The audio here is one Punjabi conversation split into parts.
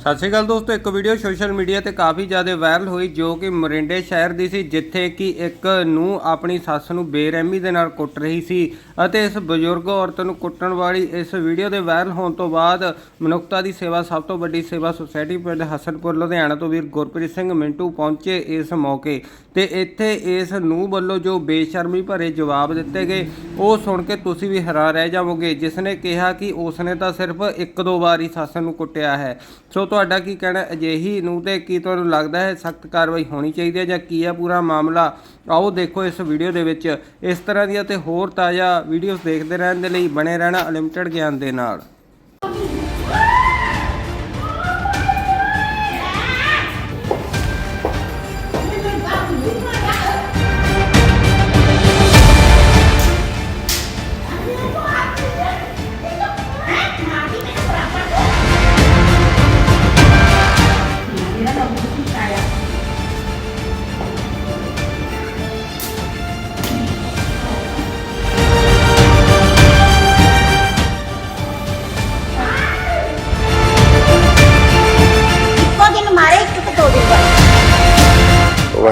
ਸਤਿ ਸ਼੍ਰੀ ਅਕਾਲ ਦੋਸਤੋ, ਇੱਕ ਵੀਡੀਓ ਸੋਸ਼ਲ ਮੀਡੀਆ ਤੇ ਕਾਫੀ ਜ਼ਿਆਦਾ ਵਾਇਰਲ ਹੋਈ ਜੋ ਕਿ ਮੋਰਿੰਡੇ ਸ਼ਹਿਰ ਦੀ ਸੀ, ਜਿੱਥੇ ਕਿ ਇੱਕ ਨੂੰ ਆਪਣੀ ਸੱਸ ਨੂੰ ਬੇਰਹਿਮੀ ਦੇ ਨਾਲ ਕੁੱਟ ਰਹੀ ਸੀ ਅਤੇ ਇਸ ਬਜ਼ੁਰਗ ਔਰਤ ਨੂੰ ਕੁੱਟਣ ਵਾਲੀ ਇਸ ਵੀਡੀਓ ਦੇ ਵਾਇਰਲ ਹੋਣ ਤੋਂ ਬਾਅਦ ਮਨੁੱਖਤਾ ਦੀ ਸੇਵਾ ਸਭ ਤੋਂ ਵੱਡੀ ਸੇਵਾ ਸੁਸਾਇਟੀ ਪਿੰਡ ਹਸਨਪੁਰ, ਲੁਧਿਆਣਾ ਤੋਂ ਵੀਰ ਗੁਰਪ੍ਰੀਤ ਸਿੰਘ ਮਿੰਟੂ ਪਹੁੰਚੇ ਇਸ ਮੌਕੇ ਤੇ ਇੱਥੇ ਇਸ ਨੂੰ ਵੱਲੋਂ ਜੋ ਬੇਸ਼ਰਮੀ ਭਰੇ ਜਵਾਬ ਦਿੱਤੇ ਗਏ, ਉਹ ਸੁਣ ਕੇ ਤੁਸੀਂ ਵੀ ਹੈਰਾਨ ਰਹਿ ਜਾਵੋਗੇ ਜਿਸ ਨੇ ਕਿਹਾ ਕਿ ਉਸ ਨੇ ਤਾਂ ਸਿਰਫ ਇੱਕ ਦੋ ਵਾਰ ਹੀ ਸੱਸ ਨੂੰ ਕੁੱਟਿਆ ਹੈ। ਸੋ ਤੁਹਾਡਾ ਕੀ ਕਹਿਣਾ? ਅਜਿਹੀ ਨੂੰ ਤੇ ਕੀ ਤੁਹਾਨੂੰ ਲੱਗਦਾ ਹੈ ਸਖਤ ਕਾਰਵਾਈ ਹੋਣੀ ਚਾਹੀਦੀ ਹੈ ਜਾਂ ਕੀ ਹੈ ਪੂਰਾ ਮਾਮਲਾ? ਆਓ ਦੇਖੋ ਇਸ ਵੀਡੀਓ ਦੇ ਵਿੱਚ। ਇਸ ਤਰ੍ਹਾਂ ਦੀਆਂ ਤੇ ਹੋਰ ਤਾਜ਼ਾ ਵੀਡੀਓਜ਼ ਦੇਖਦੇ ਰਹਿਣ ਦੇ ਲਈ ਬਣੇ ਰਹਿਣਾ ਅਨਲਿਮਟਿਡ ਗਿਆਨ ਦੇ ਨਾਲ।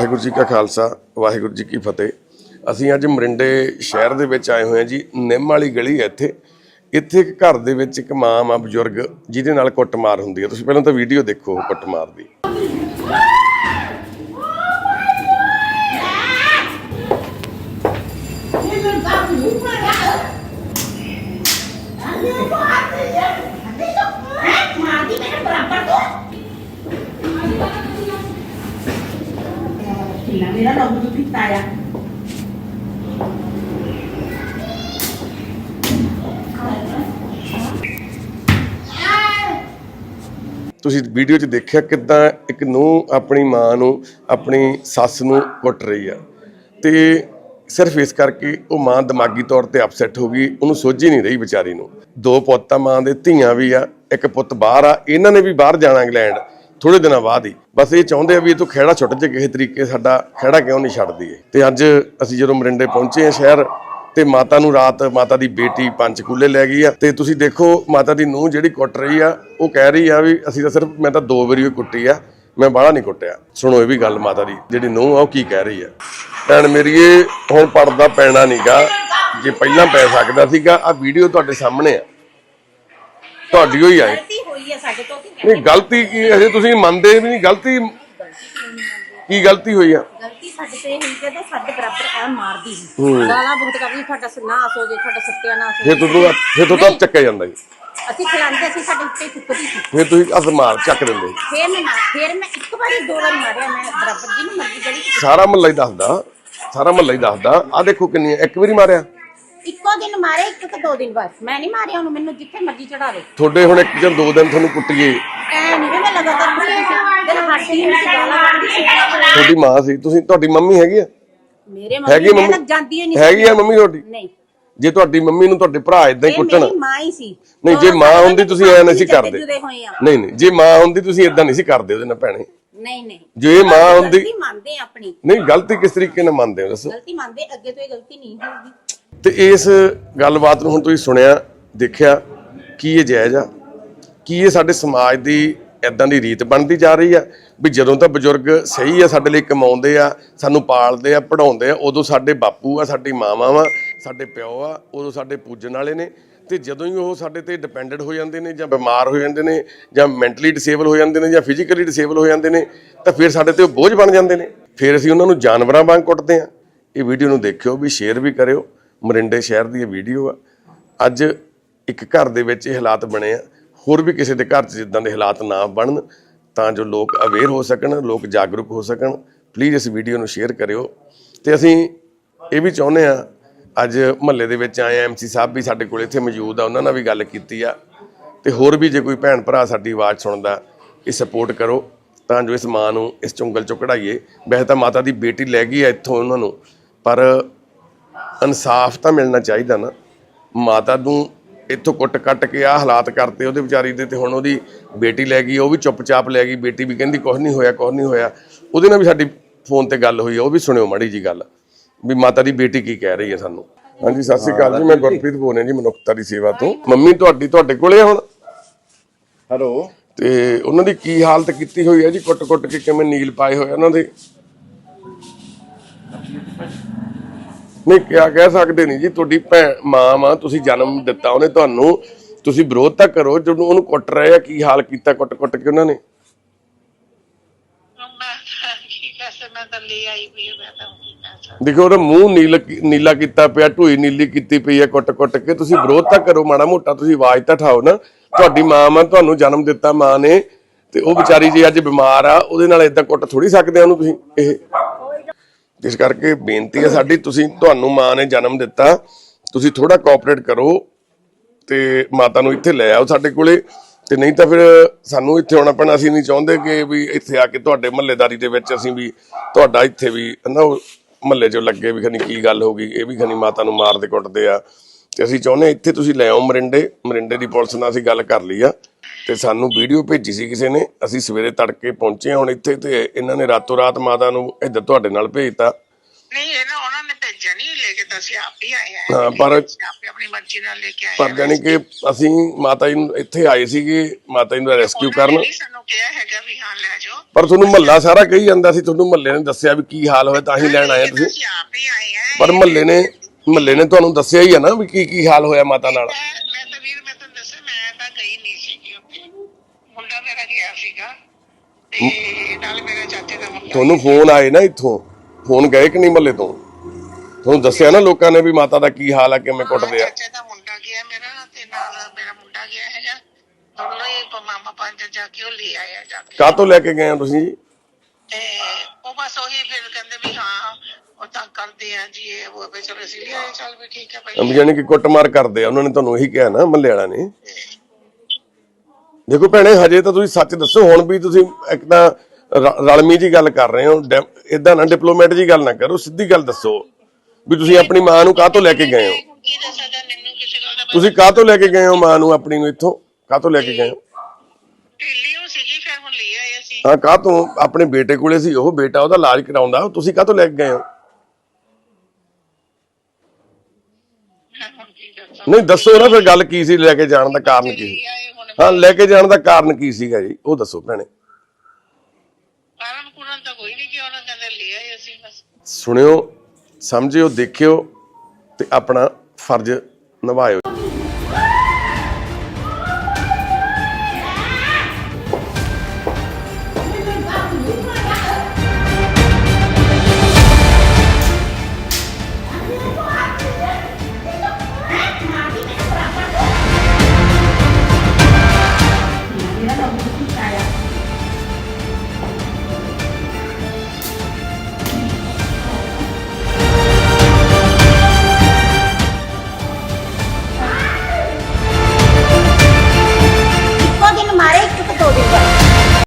ਵਾਹਿਗੁਰੂ ਜੀ ਕਾ ਖਾਲਸਾ, ਵਾਹਿਗੁਰੂ ਜੀ ਕੀ ਫਤਿਹ। ਅਸੀਂ ਅੱਜ ਮਰਿੰਡੇ ਸ਼ਹਿਰ ਦੇ ਵਿੱਚ ਆਏ ਹੋਏ ਹਾਂ ਜੀ, ਨਿੰਮ ਵਾਲੀ ਗਲੀ ਹੈ ਇੱਥੇ। ਇੱਥੇ ਇੱਕ ਘਰ ਦੇ ਵਿੱਚ ਇੱਕ ਮਾਂ ਮਾਂ ਬਜ਼ੁਰਗ ਜਿਹਦੇ ਨਾਲ ਕੁੱਟਮਾਰ ਹੁੰਦੀ ਹੈ। ਤੁਸੀਂ ਪਹਿਲਾਂ ਤਾਂ ਵੀਡੀਓ ਦੇਖੋ ਕੁੱਟਮਾਰ ਦੀ ਮਾਰਦੀ ਮੇਰੇ ਬਰਾਬਰ ਤੋਂ ਕਿਲਾ, ਮੇਰਾ ਲੋਕ ਤੋਂ ਪਿੱਤਾ ਆ। ਤੁਸੀਂ ਵੀਡੀਓ 'ਚ ਦੇਖਿਆ ਕਿਦਾਂ ਇੱਕ ਨੂੰ ਆਪਣੀ ਮਾਂ ਨੂੰ, ਆਪਣੀ ਸੱਸ ਨੂੰ ਕੁੱਟ ਰਹੀ ਆ। ਤੇ ਸਿਰਫ ਇਸ ਕਰਕੇ ਉਹ ਮਾਂ ਦਿਮਾਗੀ ਤੌਰ ਤੇ ਅਪਸੈਟ ਹੋ ਗਈ, ਉਹਨੂੰ ਸੋਝੀ ਨਹੀਂ ਰਹੀ ਵਿਚਾਰੀ ਨੂੰ। ਦੋ ਪੁੱਤ ਆ ਮਾਂ ਦੇ ਧੀਆਂ ਵੀ ਆ, ਇੱਕ ਪੁੱਤ ਬਾਹਰ ਆ, ਇਹਨਾਂ ਨੇ ਵੀ ਬਾਹਰ ਜਾਣਾ ਇੰਗਲੈਂਡ। ਥੋੜੇ ਦਿਨਾਂ ਬਾਅਦ ਹੀ। ਬਸ ਇਹ ਚਾਹੁੰਦੇ ਆ ਵੀ ਇਹ ਤੋਂ ਖਹਿੜਾ ਛੁੱਟ ਜੇ ਕਿਸੇ ਤਰੀਕੇ ਸਾਡਾ ਖਹਿੜਾ ਕਿਉਂ ਨਹੀਂ ਛੱਡਦੀ ਇਹ ਤੇ ਅੱਜ ਅਸੀਂ ਜਦੋਂ ਮਰਿੰਡੇ ਪਹੁੰਚੇ ਆ ਸ਼ਹਿਰ, ਤੇ ਮਾਤਾ ਨੂੰ ਰਾਤ ਮਾਤਾ ਦੀ ਬੇਟੀ ਪੰਚਕੂਲੇ ਲੈ ਗਈ ਆ। ਤੇ ਤੁਸੀਂ ਦੇਖੋ ਮਾਤਾ ਦੀ ਨੂੰਹ ਜਿਹੜੀ ਕੁੱਟ ਰਹੀ ਆ, ਉਹ ਕਹਿ ਰਹੀ ਆ ਵੀ ਅਸੀਂ ਤਾਂ ਸਿਰਫ ਮੈਂ ਤਾਂ ਦੋ ਵਾਰੀ ਉਹ ਕੁੱਟੀ ਆ, ਮੈਂ ਬਾਹਲਾ ਨਹੀਂ ਕੁੱਟਿਆ। ਸੁਣੋ ਇਹ ਵੀ ਗੱਲ ਮਾਤਾ ਦੀ, ਜਿਹੜੀ ਨੂੰਹ ਆ ਉਹ ਕੀ ਕਹਿ ਰਹੀ ਆ। ਭੈਣ ਮੇਰੀਏ ਹੁਣ ਪੜਦਾ ਪੈਣਾ ਨਹੀਂਗਾ ਜੇ ਪਹਿਲਾਂ ਪੈ ਸਕਦਾ ਸੀਗਾ ਆ ਵੀਡੀਓ ਤੁਹਾਡੇ ਸਾਹਮਣੇ ਆ। ਤੁਹਾਡੀ ਹੋਈ ਆਏ ਗਲਤੀ ਹੋਈ ਹੈ ਸਾਡੇ ਤੋਂ ਕਿ ਨਹੀਂ ਗਲਤੀ ਕੀ ਅਜੇ ਤੁਸੀਂ ਮੰਨਦੇ ਵੀ ਨਹੀਂ ਗਲਤੀ ਕੀ ਗਲਤੀ ਹੋਈ ਆ? ਗਲਤੀ ਸਾਡੇ ਤੇ ਹੋਈ ਕਿ ਤਾਂ ਸਾਡੇ ਬਰਾਬਰ ਐ ਮਾਰਦੀ ਸੀ। ਗਾਲਾਂ ਬਹੁਤ ਕਰਦੀ ਤੁਹਾਡਾ ਨਾਸ ਹੋ ਜੇ ਤੁਹਾਡਾ ਸੱਤਿਆਨਾਸ਼ ਹੋ ਫਿਰ ਤੁਹਾਨੂੰ ਫਿਰ ਤੋਂ ਤਾਂ ਚੱਕਿਆ ਜਾਂਦਾ ਜੀ। ਅਸੀਂ ਖਿਲਾਉਂਦੇ ਸੀ ਸਾਡੇ ਉੱਤੇ ਚੁੱਕਦੀ ਸੀ। ਫਿਰ ਤੁਸੀਂ ਅਸ ਮਾਰ ਚੱਕ ਦਿੰਦੇ। ਫੇਰ ਮੈਂ ਫੇਰ ਮੈਂ ਇੱਕ ਵਾਰੀ ਦੋ ਵਾਰੀ ਮਾਰਿਆ ਮੈਂ ਬਰਾਬਰ ਜੀ ਨੂੰ ਮਰਦੀ ਚ ਸਾਰਾ ਮਹੱਲਾ ਹੀ ਦੱਸਦਾ ਸਾਰਾ ਮਹੱਲਾ ਹੀ ਦੱਸਦਾ। ਆ ਦੇਖੋ ਕਿੰਨੀ ਇੱਕ ਵਾਰੀ ਮਾਰਿਆ। ਇੱਕੋ ਦਿਨ ਮਾਰੇ ਇੱਕ ਤੇ ਦੋ ਦਿਨ ਬਸ। ਮੈਂ ਨਹੀਂ ਮਾਰਿਆ ਉਹਨੂੰ ਮੈਨੂੰ ਜਿੱਥੇ ਮਰਜ਼ੀ ਚੜਾ ਦੇ। ਤੁਹਾਡੇ ਹੁਣ ਇੱਕ ਜਾਂ ਦੋ ਦਿਨ ਤੁਹਾਨੂੰ ਕੁੱਟੀਏ। ਐ ਨਹੀਂ ਵੀ ਮੈਂ ਲਗਾਤਾਰ ਕੁੱਟਦੀ ਸੀ। ਦਿਲ ਹਾਸੀ ਨਹੀਂ ਸੀ ਗਾਲਾਂ ਕੱਢਦੀ ਸੀ ਤੁਹਾਡੀ ਮਾਂ ਸੀ। ਤੁਸੀਂ ਤੁਹਾਡੀ ਮੰਮੀ ਹੈਗੀ ਆ? ਮੇਰੇ ਹੈਗੀ ਮੰਮੀ ਮੈਂ ਮੰਮੀ? ਜਾਂਦੀ ਹੀ ਨਹੀਂ ਹੈਗੀ ਆ ਮੰਮੀ ਤੁਹਾਡੀ? ਨਹੀਂ। ਜੇ ਤੁਹਾਡੀ ਮੰਮੀ ਨੂੰ ਤੁਹਾਡੇ ਭਰਾ ਇਦਾਂ ਹੀ ਇਹ ਕੁੱਟਣ ਮੇਰੀ ਮਾਂ ਹੀ ਸੀ। ਨਹੀਂ ਜੇ ਮਾਂ ਹੁੰਦੀ ਤੁਸੀਂ ਐ ਨਹੀਂ ਸੀ ਕਰਦੇ। ਜੁਦੇ ਹੋਏ ਆ। ਨਹੀਂ ਨਹੀਂ ਜੇ ਮਾਂ ਹੁੰਦੀ ਤੁਸੀਂ ਇਦਾਂ ਨਹੀਂ ਸੀ ਕਰਦੇ ਉਹਦੇ ਨਾਲ ਭੈਣੇ। ਨਹੀਂ ਨਹੀਂ। ਜੇ ਮਾਂ ਹੁੰਦੀ ਗਲਤੀ ਮੰਨਦੇ ਆ ਆਪਣੀ। ਨਹੀਂ ਗਲਤੀ ਕਿਸ ਤਰੀਕੇ ਨਾਲ ਮੰਨਦੇ ਹੋ ਦੱਸੋ? ਗਲਤੀ ਮੰਨਦੇ ਅੱਗੇ ਤੋਂ ਇਹ ਗਲਤੀ ਨਹੀਂ ਹੋਊਗੀ। ਤੇ ਇਸ ਗੱਲਬਾਤ ਨੂੰ ਹੁਣ ਤੁਸੀਂ ਸੁਣਿਆ, ਦੇਖਿਆ, ਕੀ ਇਹ ਜਾਇਜ਼ ਆ? ਕੀ ਇਹ ਸਾਡੇ ਸਮਾਜ ਦੀ ਇਦਾਂ ਦੀ ਰੀਤ ਬਣਦੀ ਜਾ ਰਹੀ ਆ? ਵੀ ਜਦੋਂ ਤਾਂ ਬਜ਼ੁਰਗ ਸਹੀ ਆ, ਸਾਡੇ ਲਈ ਕਮਾਉਂਦੇ ਆ, ਸਾਨੂੰ ਪਾਲਦੇ ਆ ਪੜਾਉਂਦੇ ਆ, ਉਦੋਂ ਸਾਡੇ ਬਾਪੂ ਆ, ਸਾਡੀ ਮਾਵਾਂ ਵਾ, ਸਾਡੇ ਪਿਓ ਆ, ਉਦੋਂ ਸਾਡੇ ਪੂਜਣ ਵਾਲੇ ਨੇ। ਤੇ ਜਦੋਂ ਹੀ ਉਹ ਸਾਡੇ ਤੇ ਡਿਪੈਂਡੈਂਟ ਹੋ ਜਾਂਦੇ ਨੇ ਜਾਂ ਬਿਮਾਰ ਹੋ ਜਾਂਦੇ ਨੇ ਜਾਂ ਮੈਂਟਲੀ ਡਿਸੇਬਲ ਹੋ ਜਾਂਦੇ ਨੇ ਜਾਂ ਫਿਜ਼ੀਕਲੀ ਡਿਸੇਬਲ ਹੋ ਜਾਂਦੇ ਨੇ, ਤਾਂ ਫਿਰ ਸਾਡੇ ਤੇ ਉਹ ਬੋਝ ਬਣ ਜਾਂਦੇ ਨੇ। ਫਿਰ ਅਸੀਂ ਉਹਨਾਂ ਨੂੰ ਜਾਨਵਰਾਂ ਵਾਂਗ ਕੁੱਟਦੇ ਆ। ਇਹ ਵੀਡੀਓ ਨੂੰ ਦੇਖਿਓ, ਵੀ ਸ਼ੇਅਰ ਵੀ ਕਰਿਓ। ਮਰਿੰਡੇ ਸ਼ਹਿਰ ਦੀ ਇਹ ਵੀਡੀਓ ਆ। ਅੱਜ ਇੱਕ ਘਰ ਦੇ ਵਿੱਚ ਇਹ ਹਾਲਾਤ ਬਣੇ ਆ। ਹੋਰ ਵੀ ਕਿਸੇ ਦੇ ਘਰ 'ਚ ਜਿੱਦਾਂ ਦੇ ਹਾਲਾਤ ਨਾ ਬਣਨ, ਤਾਂ ਜੋ ਲੋਕ ਅਵੇਅਰ ਹੋ ਸਕਣ, ਲੋਕ ਜਾਗਰੂਕ ਹੋ ਸਕਣ ਪਲੀਜ਼ ਇਸ ਵੀਡੀਓ ਨੂੰ ਸ਼ੇਅਰ ਕਰਿਓ। ਤੇ ਅਸੀਂ ਇਹ ਵੀ ਚਾਹੁੰਦੇ ਆ, ਅੱਜ ਮਹੱਲੇ ਦੇ ਵਿੱਚ ਆਏ ਐਮਸੀ ਸਾਹਿਬ ਵੀ ਸਾਡੇ ਕੋਲ ਇੱਥੇ ਮੌਜੂਦ ਆ, ਉਹਨਾਂ ਨਾਲ ਵੀ ਗੱਲ ਕੀਤੀ ਆ। ਤੇ ਹੋਰ ਵੀ ਜੇ ਕੋਈ ਭੈਣ ਭਰਾ ਸਾਡੀ ਆਵਾਜ਼ ਸੁਣਦਾ, ਇਹ ਸਪੋਰਟ ਕਰੋ, ਤਾਂ ਜੋ ਇਸ ਮਾਂ ਨੂੰ ਇਸ ਚੁੰਗਲ ਚੋਂ ਕਢਾਈਏ। ਵੈਸੇ ਤਾਂ ਮਾਤਾ ਦੀ ਬੇਟੀ ਲੈ ਗਈ ਆ ਇੱਥੋਂ ਉਹਨਾਂ ਨੂੰ, ਪਰ ਇਨਸਾਫ ਤਾਂ ਮਿਲਣਾ ਚਾਹੀਦਾ ਨਾ। ਮਾਤਾ ਨੂੰ ਇੱਥੋਂ ਕੁੱਟ ਕੱਟ ਕੇ ਆ ਹਾਲਾਤ ਕਰਤੇ ਉਹਦੇ ਵਿਚਾਰੀ ਦੇ ਤੇ ਹੁਣ ਉਹਦੀ ਬੇਟੀ ਲੈ ਗਈ ਉਹ ਵੀ ਚੁੱਪਚਾਪ ਲੈ ਗਈ ਬੇਟੀ ਵੀ ਕਹਿੰਦੀ ਕੁਝ ਨਹੀਂ ਹੋਇਆ ਕੁਝ ਨਹੀਂ ਹੋਇਆ। ਉਹਦੇ ਨਾਲ ਵੀ ਸਾਡੀ ਫੋਨ ਤੇ ਗੱਲ ਹੋਈ ਉਹ ਵੀ ਸੁਣਿਓ ਮਾੜੀ ਜੀ ਗੱਲ ਵੀ ਮਾਤਾ ਦੀ ਬੇਟੀ ਕੀ ਕਹਿ ਰਹੀ ਹੈ ਸਾਨੂੰ। ਹਾਂਜੀ ਸਤਿ ਸ਼੍ਰੀ ਅਕਾਲ ਜੀ ਮੈਂ ਗੁਰਪ੍ਰੀਤ ਬੋਲ ਰਿਹਾ ਜੀ ਮਨੁੱਖਤਾ ਦੀ ਸੇਵਾ ਤੋਂ। ਮੰਮੀ ਤੁਹਾਡੀ ਤੁਹਾਡੇ ਕੋਲੇ ਆ ਹੁਣ? ਹੈਲੋ। ਤੇ ਉਹਨਾਂ ਦੀ ਕੀ ਹਾਲਤ ਕੀਤੀ ਹੋਈ ਹੈ ਜੀ ਕੁੱਟ-ਕੁੱਟ ਕੇ ਕਿਵੇਂ ਨੀਲ ਪਾਏ ਹੋਏ ਉਹਨਾਂ ਦੇ? ਨਹੀਂ ਕਿਆ ਕਹਿ ਸਕਦੇ ਨਹੀਂ ਜੀ ਤੁਹਾਡੀ ਭੈਣ ਮਾਂ ਮਾਂ ਤੁਸੀਂ ਜਨਮ ਦਿੱਤਾ ਉਹਨੇ ਤੁਹਾਨੂੰ ਤੁਸੀਂ ਵਿਰੋਧ ਤਾਂ ਕਰੋ ਜਦੋਂ ਉਹਨੂੰ ਕੁੱਟ ਰਹੇ ਆ ਕੀ ਹਾਲ ਕੀਤਾ ਕੁੱਟ-ਕੁੱਟ ਕੇ ਉਹਨਾਂ ਨੇ? ਮੈਂ ਤਾਂ ਕੀ ਕਹਿ ਸਕਦਾ ਮੈਂ ਤਾਂ ਲੈ ਆਈ ਵੀ ਮੈਂ ਤਾਂ ਕੀ ਕਹਿ ਸਕਦਾ ਦੇਖੋ ਉਹਦਾ ਮੂੰਹ ਨੀਲ ਨੀਲਾ ਕੀਤਾ ਪਿਆ ਢੂਈ ਨੀਲੀ ਕੀਤੀ ਪਈ ਹੈ ਕੁੱਟ-ਕੁੱਟ ਕੇ ਤੁਸੀਂ ਵਿਰੋਧ ਤਾਂ ਕਰੋ ਮਾੜਾ ਮੋਟਾ ਤੁਸੀਂ ਆਵਾਜ਼ ਤਾਂ ਠਾਓ ਨਾ। ਤੁਹਾਡੀ ਮਾਂ ਮਾਂ ਤੁਹਾਨੂੰ ਜਨਮ ਦਿੱਤਾ ਮਾਂ ਨੇ ਤੇ ਉਹ ਵਿਚਾਰੀ ਜੇ ਅੱਜ ਬਿਮਾਰ ਆ ਉਹਦੇ ਨਾਲ ਇਦਾਂ ਕੁੱਟ ਥੋੜੀ ਸਕਦੇ ਆ ਉਹਨੂੰ ਤੁਸੀਂ ਇਹ? ਇਸ ਕਰਕੇ ਬੇਨਤੀ ਹੈ ਸਾਡੀ, ਤੁਸੀਂ ਤੁਹਾਨੂੰ ਮਾਂ ਨੇ ਜਨਮ ਦਿੱਤਾ, ਤੁਸੀਂ ਥੋੜਾ ਕੋਆਪਰੇਟ ਕਰੋ ਤੇ ਮਾਤਾ ਨੂੰ ਇੱਥੇ ਲੈ ਆਓ ਸਾਡੇ ਕੋਲੇ। ਤੇ ਨਹੀਂ ਤਾਂ ਫਿਰ ਸਾਨੂੰ ਇੱਥੇ ਆਉਣਾ ਪੈਣਾ, ਅਸੀਂ ਨਹੀਂ ਚਾਹੁੰਦੇ ਕਿ ਵੀ ਇੱਥੇ ਆ ਕੇ ਤੁਹਾਡੇ ਮਹੱਲੇਦਾਰੀ ਦੇ ਵਿੱਚ ਅਸੀਂ ਵੀ ਤੁਹਾਡਾ ਇੱਥੇ ਵੀ ਨਾ ਮਹੱਲੇ 'ਚ ਲੱਗੇ ਵੀ ਖਨੀ ਕੀ ਗੱਲ ਹੋ ਗਈ, ਇਹ ਵੀ ਖਨੀ ਮਾਤਾ ਨੂੰ ਮਾਰਦੇ ਕੁੱਟਦੇ ਆ। ਤੇ ਅਸੀਂ ਚਾਹੁੰਦੇ ਹਾਂ ਇੱਥੇ ਤੁਸੀਂ ਲੈ ਆਓ ਮਰਿੰਡੇ ਮਰਿੰਡੇ ਦੀ ਪੁਲਿਸ ਨਾਲ ਅਸੀਂ ਗੱਲ ਕਰ ਲਈ ਆ। ਤੇ ਸਾਨੂੰ ਵੀਡੀਓ ਭੇਜੀ ਸੀ ਕਿਸੇ ਨੇ। ਅਸੀਂ ਸਵੇਰੇ ਤੜਕੇ ਪਹੁੰਚੇ ਹੁਣ ਇੱਥੇ ਤੇ ਇਹਨਾਂ ਨੇ ਰਾਤੋਂ ਰਾਤ ਮਾਤਾ ਨੂੰ ਇੱਧਰ ਤੁਹਾਡੇ ਨਾਲ ਭੇਜਤਾ। ਨਹੀਂ ਇਹ ਨਾ ਉਹਨਾਂ ਨੇ ਭੇਜਿਆ ਨਹੀਂ ਲੈ ਕੇ ਤਾਂ ਅਸੀਂ ਆਪ ਹੀ ਆਏ ਆ ਹਾਂ, ਪਰ- ਆਪੇ ਆਪਣੀ ਮਰਜ਼ੀ ਨਾਲ ਲੈ ਕੇ ਆਏ ਪਰ। ਜਾਨੀ ਕਿ ਅਸੀਂ ਮਾਤਾ ਜੀ ਨੂੰ ਇੱਥੇ ਆਏ ਸੀਗੇ ਮਾਤਾ ਜੀ ਨੂੰ ਰੈਸਕਿਊ ਕਰਨ। ਸਾਨੂੰ ਕਿਹਾ ਹੈਗਾ ਵੀ ਹਾਂ ਲੈ ਜਾਓ। ਪਰ ਤੁਹਾਨੂੰ ਮਹੱਲਾ ਸਾਰਾ ਕਹੀ ਜਾਂਦਾ ਸੀ ਤੁਹਾਨੂੰ ਮਹੱਲੇ ਨੇ ਦੱਸਿਆ ਵੀ ਕੀ ਹਾਲ ਹੋਇਆ ਤਾਂ ਹੀ ਲੈਣ ਆਏ ਤੁਸੀਂ। ਆਪ ਹੀ ਆਏ ਆ ਪਰ ਮਹੱਲੇ ਨੇ ਮਹੱਲੇ ਨੇ ਤੁਹਾਨੂੰ ਦੱਸਿਆ ਹੀ ਆ ਨਾ ਵੀ ਕੀ ਕੀ ਹਾਲ ਹੋਇਆ ਮਾਤਾ ਨਾਲ। ਮੈਂ ਮੈਂ ਤਾਂ ਵੀਰ ਮੈਂ ਤੁਹਾਨੂੰ ਦੱਸਿਆ ਗਈ ਨਹੀਂ ਸੀਗੀ ਉੱਥੇ ਮੁੰਡਾ ਮੇਰਾ ਗਿਆ ਸੀਗਾ ਤੇ ਨਾਲ ਮੇਰੇ ਚਾਚੇ ਦਾ ਮੁੰਡਾ ਤੁਹਾਨੂੰ ਫੋਨ ਆਏ ਨਾ ਇੱਥੋਂ? ਫੋਨ ਗਏ ਕਿ ਨਹੀਂ ਮਹੱਲੇ ਤੋਂ? ਤੁਹਾਨੂੰ ਦੱਸਿਆ ਨਾ ਲੋਕਾਂ ਨੇ ਵੀ ਮਾਤਾ ਦਾ ਕੀ ਹਾਲ ਆ ਕਿਵੇਂ ਕੁੱਟਦੇ ਆ? ਚਾਚੇ ਦਾ ਮੁੰਡਾ ਗਿਆ ਮੇਰਾ ਤੇ ਨਾਲ ਮੇਰਾ ਮੁੰਡਾ ਗਿਆ ਹੈਗਾ। ਦੋਨੋਂ ਹੀ ਪ- ਮਾਮਾ ਪੰਜ ਜਾ ਕੇ ਉਹ ਲੈ ਆਇਆ ਜਾ ਕੇ। ਕਾਹਤੋਂ ਲੈ ਕੇ ਗਏ ਆ ਤੁਸੀਂ ਜੀ? ਤੇ ਉਹ ਬਸ ਉਹੀ ਫਿਰ ਕਹਿੰਦੇ ਵੀ ਹਾਂ ਉਹ ਤਾਂ ਕਰਦੇ ਆ ਜੀ ਇਹ ਉਹ ਵੀ ਚਲੋ ਅਸੀਂ ਲੈ ਆਏ ਚੱਲ ਵੀ ਠੀਕ ਹੈ ਭਾਈ। ਜਾਨੀ ਕਿ ਕੁੱਟਮਾਰ ਕਰਦੇ ਆ ਉਹਨਾਂ ਨੇ ਤੁਹਾਨੂੰ ਇਹੀ ਕਿਹਾ ਨਾ ਮਹੱਲੇ ਵਾਲਿਆਂ ਨੇ। ਦੇਖੋ ਭੈਣੇ ਹਜੇ ਤਾਂ ਤੁਸੀਂ ਸੱਚ ਦੱਸੋ ਹੁਣ ਵੀ ਤੁਸੀਂ ਇੱਕ ਤਾਂ ਰਲਮੀ ਜੀ ਗੱਲ ਕਰ ਰਹੇ ਹੋ ਇਦਾਂ ਨਾ ਡਿਪਲੋਮੈਟ ਜੀ ਗੱਲ ਨਾ ਕਰੋ ਸਿੱਧੀ ਗੱਲ ਦੱਸੋ ਵੀ ਤੁਸੀਂ ਆਪਣੀ ਮਾਂ ਨੂੰ ਕਾਹਤੋਂ ਲੈ ਕੇ ਗਏ ਹੋ? ਦਾ ਤੁਸੀਂ ਕਾਹਤੋਂ ਲੈ ਕੇ ਗਏ ਹੋ ਮਾਂ ਨੂੰ ਆਪਣੀ ਨੂੰ ਇੱਥੋਂ? ਕਾਹਤੋਂ ਲੈ ਕੇ ਗਏ ਹੋ? ਹਾਂ ਕਾਹਤੋਂ? ਆਪਣੇ ਬੇਟੇ ਕੋਲੇ ਸੀ ਉਹ ਬੇਟਾ ਉਹਦਾ ਇਲਾਜ ਕਰਾਉਂਦਾ ਤੁਸੀਂ ਕਾਹਤੋਂ ਲੈ ਕੇ ਗਏ ਹੋ? ਨਹੀਂ ਦੱਸੋ ਨਾ ਫਿਰ ਗੱਲ ਕੀ ਸੀ ਲੈ ਕੇ ਜਾਣ ਦਾ ਕਾਰਨ ਕੀ ਸੀ? ਹਾਂ ਲੈ ਕੇ ਜਾਣ ਦਾ ਕਾਰਨ ਕੀ ਸੀਗਾ ਜੀ? ਉਹ ਦੱਸੋ ਭੈਣੇ। ਕਾਰਨ ਕੁਰਨ ਤਾਂ ਕੋਈ ਨਹੀਂ ਕਿ ਉਹਨਾਂ ਕਹਿੰਦੇ ਲੈ ਆਏ ਅਸੀਂ ਬਸ। ਸੁਣਿਓ ਸਮਝਿਓ ਦੇਖਿਓ ਤੇ ਆਪਣਾ ਫਰਜ਼ ਨਿਭਾਇਓ।